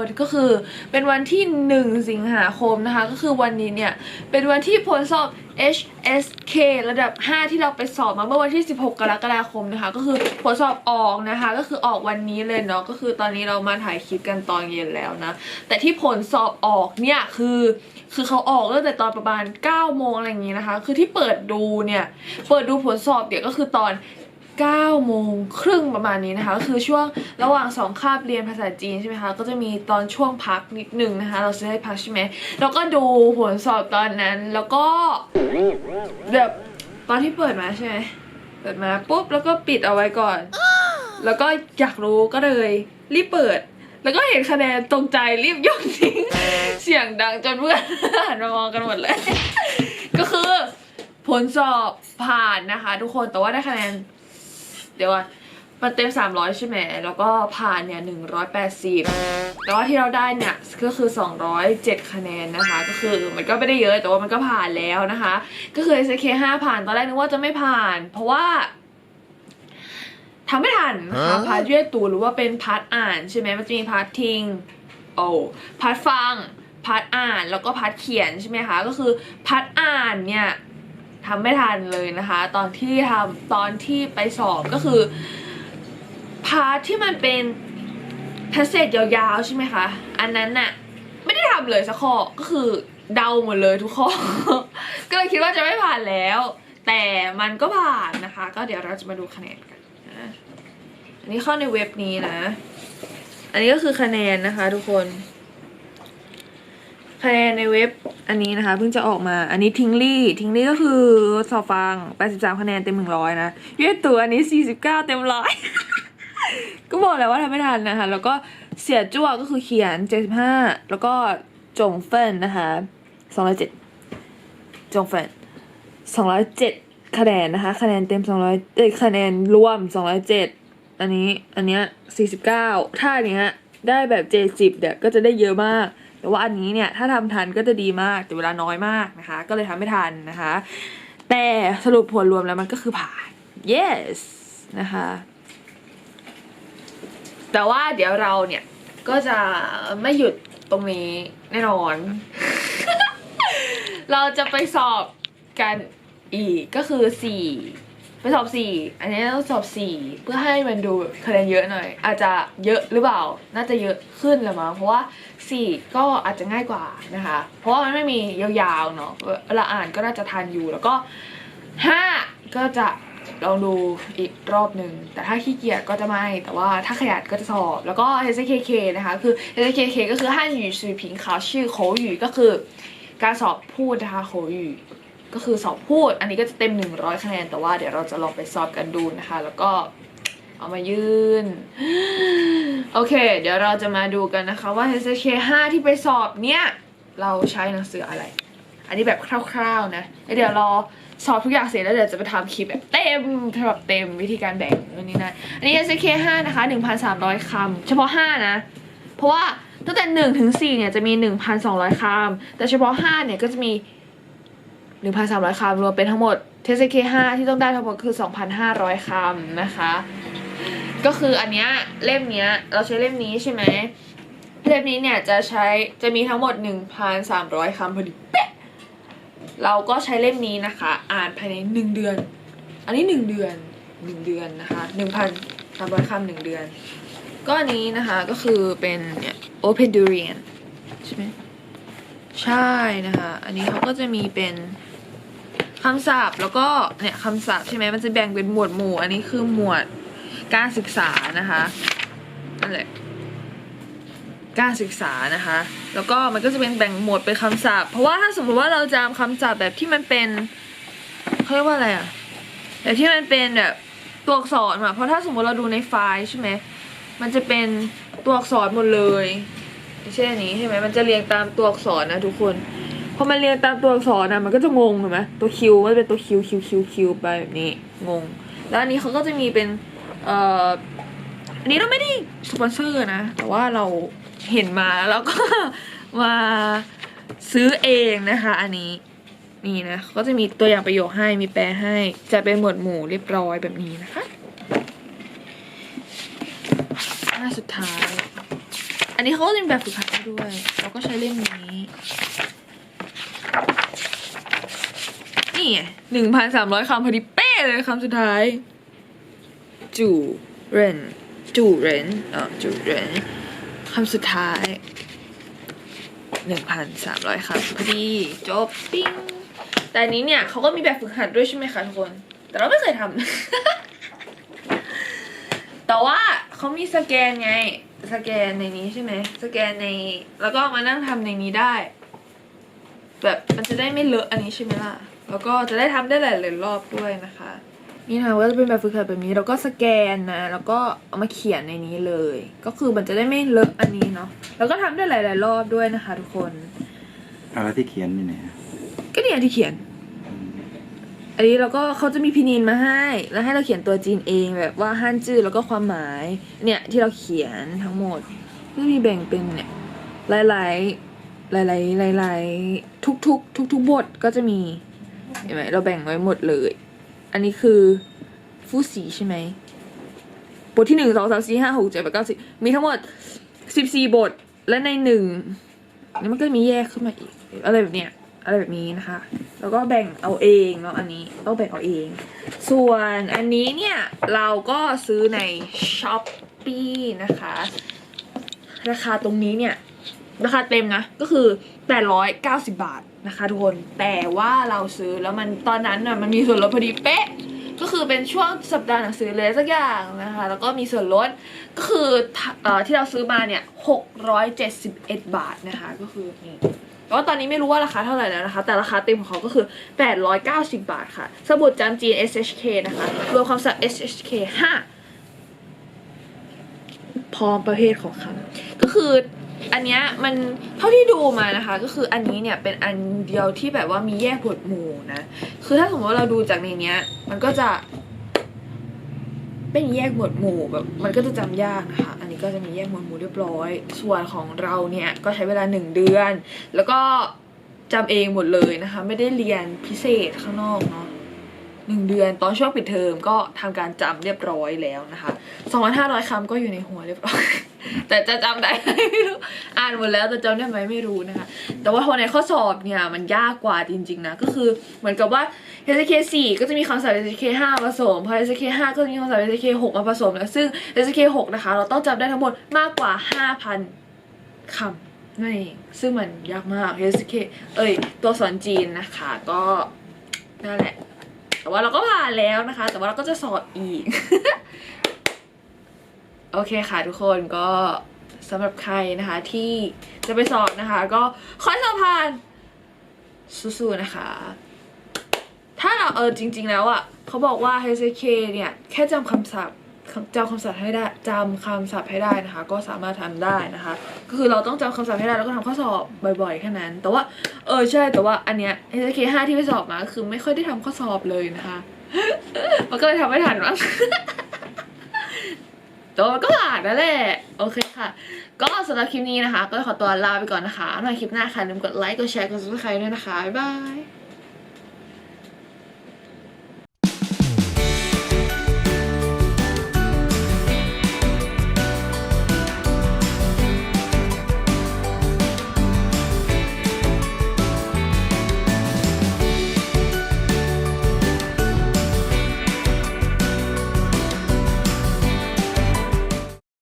กคนก็คือเป็นวันที่ 1 สิงหาคมนะคะ ก็คือวันนี้เนี่ย เป็นวันที่ผลสอบ HSK ระดับ 5 ที่เราไปสอบมาเมื่อวันที่ 16 กรกฎาคมนะคะ ก็คือผลสอบออกนะคะ ก็คือออกวันนี้เลยเนาะก็คือตอนนี้เรามาถ่ายคลิปกันตอนเย็นแล้วนะ แต่ที่ผลสอบออกเนี่ยคือคือเขาออกตั้งแต่ตอนประมาณ 9 โมงอะไรอย่างงี้นะคะ คือที่เปิดดูเนี่ย เปิดดูผลสอบเนี่ยวก็คือตอน 9โมงครึ่งประมาณนี้นะคะก็คือช่วงระหว่างสองคาบเรียนภาษาจีนใช่ไหมคะก็จะมีตอนช่วงพักนิดหนึ่งนะคะ เราจะได้พักใช่ไหมแล้วก็ดูผลสอบตอนนั้นแล้วก็แบบตอนที่เปิดมาใช่ไหมเปิดมาปุ๊บแล้วก็ปิดเอาไว้ก่อน แล้วก็อยากรู้ก็เลยรีบเปิด แล้วก็เห็นคะแนนตรงใจรีบยกทิ้งเสียงดังจนเพื่อนหันมามองกันหมดเลย ก็คือผลสอบผ่านนะคะ ทุกคนแต่ว่าได้คะแนน เดี๋ยวก่อนมันเต็ม 300 ใช่ไหม แล้วก็ผ่านเนี่ย 180 แต่ว่าที่เราได้เนี่ย ก็คือ 207 คะแนนนะคะ ก็คือมันก็ไม่ได้เยอะ แต่ว่ามันก็ผ่านแล้วนะคะ ก็คือ SK 5ผ่าน ตอนแรกนึกว่าจะไม่ผ่าน เพราะว่าทำไม่ทันนะคะพาร์ทเยื่อตูหรือว่าเป็นพาร์ทอ่านใช่ไหมมันจะมีพาร์ททิ้งโอ้ พาร์ทฟัง พาร์ทอ่าน แล้วก็พาร์ทเขียนใช่ไหมคะ ก็คือพาร์ทอ่านเนี่ย ทำไม่ทันเลยนะคะ ตอนที่ทำตอนที่ไปสอบก็คือ พาร์ทที่มันเป็นพสเซจยาวๆใช่ไหมคะ อันนั้นน่ะ ไม่ได้ทำเลยสักข้อก็คือเดาหมดเลยทุกข้อ ก็เลยคิดว่าจะไม่ผ่านแล้ว แต่มันก็ผ่านนะคะ ก็เดี๋ยวเราจะมาดูคะแนนกันนะอันนี้เข้าในเว็บนี้นะ อันนี้ก็คือคะแนนนะคะทุกคน คะแนนในเว็บอันนี้นะคะเพิ่งจะออกมาอันนี้ทิงลี่ทิงลี่ก็คือสอบฟัง 83 คะแนนเต็ม 100 นะเยตัวอันนี้ 49 เต็มร้อยก็บอกแล้วว่าทำไม่ทันนะคะ แล้วก็เสียจั่วก็คือเขียน 75 แล้วก็จงเฟินนะคะ 207 จงเฟิน207 คะแนนนะคะ คะแนนเต็ม 200เอ้ยคะแนนรวม 207 อันนี้อันเนี้ย49 ถ้าอันเนี้ยได้แบบ70เนี่ยก็จะได้เยอะมาก แต่ว่าอันนี้เนี่ยถ้าทำทันก็จะดีมากแต่เวลาน้อยมากนะคะ ก็เลยทำไม่ทันนะคะ แต่สรุปผลรวมแล้วมันก็คือผ่าน yes นะคะ แต่ว่าเดี๋ยวเราเนี่ยก็จะไม่หยุดตรงนี้แน่นอน เราจะไปสอบกันอีกก็คือสี่ ไปสอบสี่อันนี้ต้องสอบสี่เพื่อให้มันดูแบบคะแนนเยอะหน่อย อาจจะเยอะหรือเปล่า น่าจะเยอะขึ้นแหละมั้งเพราะว่าสี่ก็อาจจะง่ายกว่านะคะ เพราะว่ามันไม่มียาวๆเนาะเวลาอ่านก็น่าจะทันอยู่แล้วก็ห้าก็จะลองดูอีกรอบหนึ่งแต่ถ้าขี้เกียจก็จะไม่ แต่ว่าถ้าขยันก็จะสอบ แล้วก็ HKK นะคะคือ HKK ก็คือ汉语水平考试口语ก็คือ การสอบพูดนะคะโขยู ก็คือสอบพูด อันนี้ก็จะเต็ม 100 คะแนน แต่ว่าเดี๋ยวเราจะลองไปสอบกันดูนะคะ แล้วก็เอามายื่น โอเค เดี๋ยวเราจะมาดูกันนะคะว่า HK 5 ที่ไปสอบเนี่ย เราใช้หนังสืออะไร อันนี้แบบคร่าวๆนะเดี๋ยวรอสอบทุกอย่างเสร็จแล้วเดี๋ยวจะไปทำคลิปแบบเต็มแบบเต็มวิธีการแบ่งนู่นนี่นั่นอันนี้ SK 5 นะคะ 1,300 คำเฉพาะ 5 นะ เพราะว่าตั้งแต่1ถึง4เนี่ยจะมี 1,200 คำแต่เฉพาะ 5 เนี่ยก็จะมี 1,300 คำรวมเป็นทั้งหมด TSK 5 ที่ต้องได้ทั้งหมดคือ 2,500 คำนะคะ ก็คืออันเนี้ยเล่มเนี้ยเราใช้เล่มนี้ใช่ไหมเล่มนี้เนี่ยจะใช้จะมีทั้งหมด 1,300 คำพอดีเป๊ะเราก็ใช้เล่มนี้นะคะ อ่านภายใน 1 เดือน อันนี้ 1 เดือน 1 เดือนนะคะ1,300คำหนึ่งเดือน ก็อันนี้นะคะก็คือเป็นเนี่ย Open Durian ใช่ไหมใช่นะคะ อันนี้เขาก็จะมีเป็น คำศัพท์แล้วก็เนี่ยคำศัพท์ใช่ไหมมันจะแบ่งเป็นหมวดหมู่ อันนี้คือหมวดการศึกษานะคะนั่นแหละการศึกษานะคะ แล้วก็มันก็จะเป็นแบ่งหมวดเป็นคำศัพท์ เพราะว่าถ้าสมมติว่าเราจำคำศัพท์แบบที่มันเป็นเขาเรียกว่าอะไรอะแบบที่มันเป็นแบบตัวอักษรอะเพราะถ้าสมมติเราดูในไฟล์ใช่ไหมมันจะเป็นตัวอักษรหมดเลยไม่ใช่นนี้ใช่ไหมมันจะเรียงตามตัวอักษรนะทุกคน อมันเรียงตามตัวอักษรนะมันก็จะงงเห็นไหมตัวคิวมันเป็นตัวคิวคิวคิวคิวไปแบบนี้งง แล้วอันนี้เขาก็จะมีเป็นเอ่ออันนี้เราไม่ได้สปอนเซอร์นะ แต่ว่าเราเห็นมาแล้วก็มาซื้อเองนะคะ อันนี้นี่นะเขาก็จะมีตัวอย่างประโยคให้มีแปลให้ จะเป็นหมวดหมู่เรียบร้อยแบบนี้นะคะหน้าสุดท้าย อันนี้เขาก็จะมีแบบฝึกหัดให้ด้วย เราก็ใช้เล่มนี้ นี่หนึ่งพันสามร้อยคำพอดีเป๊ะเลยคำสุดท้าย จู่เรนจู่เรนเออจู่เรนคำสุดท้ายหนึ่งพันสามร้อยคำพอดีจบปิ้งแต่นี้เนี่ยเขาก็มีแบบฝึกหัดด้วยใช่ไหมคะทุกคน แต่เราไม่เคยทำ แต่ว่าเขามีสแกนไง สแกนในนี้ใช่ไหม สแกนใน แล้วก็มานั่งทำในนี้ได้ แบบมันจะได้ไม่เลอะอันนี้ใช่ไหมล่ะ แล้วก็จะได้ทำได้หลายๆรอบด้วยนะคะ นี่นะก็จะเป็นแบบฝึกหัดแบบนี้แล้วก็สแกนนะ แล้วก็เอามาเขียนในนี้เลย ก็คือมันจะได้ไม่เลอะอันนี้เนาะแล้วก็ทำได้หลาย ๆ รอบด้วยนะคะ ทุกคนอะไรที่เขียนนี่เนี่ยก็เนี่ยที่เขียน อันนี้เราก็เขาจะมีพินินมาให้ แล้วให้เราเขียนตัวจีนเองแบบว่าฮั่นจื้อแล้วก็ความหมาย เนี่ยที่เราเขียนทั้งหมดก็มีแบ่งเป็นเนี่ยหลายๆหลายๆหลายๆทุกทุกทุกทุกๆบทก็จะมี เห็นไหมเราแบ่งไว้หมดเลย อันนี้คือฟูสีใช่ไหมบทที่หนึ่งสองสามสี่ห้าหกเจ็ดแปดเก้าสิบมีทั้งหมดสิบสี่บทและในหนึ่งแล้วมันก็มีแยกขึ้นมาอีก อะไรแบบเนี้ยอะไรแบบนี้นะคะ แล้วก็แบ่งเอาเองเนาะอันนี้ต้องแบ่งเอาเอง ส่วนอันนี้เนี่ย เราก็ซื้อในช้อปปีนะคะ ราคาตรงนี้เนี่ย ราคาเต็มนะ ก็คือ 890 บาท นะคะทุกคนแต่ว่าเราซื้อแล้วมันตอนนั้นน่ะมันมีส่วนลดพอดีเป๊ะ ก็คือเป็นช่วงสัปดาห์หนังสือเลยสักอย่างนะคะ แล้วก็มีส่วนลดก็คืออที่เราซื้อมาเนี่ย671บาทนะคะก็คือนี่แต่ว่าตอนนี้ไม่รู้ว่าราคาเท่าไหร่แล้วนะคะ แต่ราคาเต็มของเขาก็คือ 890 บาทค่ะสมุดจำจีน SHK นะคะรวมคำศัพท์ SHK 5 พร้อมประเภทของคำก็คือ อันเนี้ยมันเท่าที่ดูมานะคะ ก็คืออันนี้เนี่ยเป็นอันเดียวที่แบบว่ามีแยกหมดหมู่นะ คือถ้าสมมติว่าเราดูจากในเนี้ย มันก็จะ เป็นแยกหมวดหมู่แบบมันก็จะจำยากนะคะอันนี้ก็จะมีแยกหมวดหมู่เรียบร้อย ส่วนของเราเนี่ยก็ใช้เวลาหนึ่งเดือน แล้วก็จำเองหมดเลยนะคะ ไม่ได้เรียนพิเศษข้างนอกเนาะหนึ่งเดือนตอนช่วงปิดเทอมก็ทำการจำเรียบร้อยแล้วนะคะสองพันห้าร้อยคำก็อยู่ในหัวเรียบร้อย แต่จะจำได้ไม่รู้อ่านหมดแล้วแต่จำได้ไหมไม่รู้นะคะ แต่ว่าพอในข้อสอบเนี่ยมันยากกว่าจริง ๆ นะ ก็คือเหมือนกับว่า SK 4ก็จะมีคำศัพท์ SK 5ผสมพอ SK 5ก็จะมีคำศัพท์ SK 6มาผสมแล้วซึ่ง SK 6นะคะ เราต้องจำได้ทั้งหมดมากกว่า 5,000คำนั่นเองซึ่งมันยากมาก SK เอ้ย ตัวสอนจีนนะคะก็นั่นแหละ แต่ว่าเราก็ผ่านแล้วนะคะ แต่ว่าเราก็จะสอบอีก โอเคค่ะทุกคนก็สำหรับใครนะคะที่จะไปสอบนะคะ ก็ขอสอบผ่านสู้ๆนะคะ ถ้าเออจริง ๆ แล้วอะเขาบอกว่า HSK เนี่ย แค่จำคำศัพท์จำคำศัพท์ให้ได้จำคำศัพท์ให้ได้นะคะ ก็สามารถทำได้นะคะ ก็คือเราต้องจำคำศัพท์ให้ได้แล้วก็ทำข้อสอบบ่อยๆแค่นั้น แต่ว่าเออใช่แต่ว่าอันเนี้ย HSK 5ที่ไปสอบมาคือไม่ค่อยได้ทำข้อสอบเลยนะคะ มันก็เลยทำไม่ทันมั้ง แต่ว่ามันก็หลานนั่นแหละโอเคค่ะ ก็สำหรับคลิปนี้นะคะ ก็ขอตัวลาไปก่อนนะคะหน่อยคลิปหน้าค่ะลืมกดไลค์กดแชร์กดซับสไครต์ด้วยนะคะบ๊ายบาย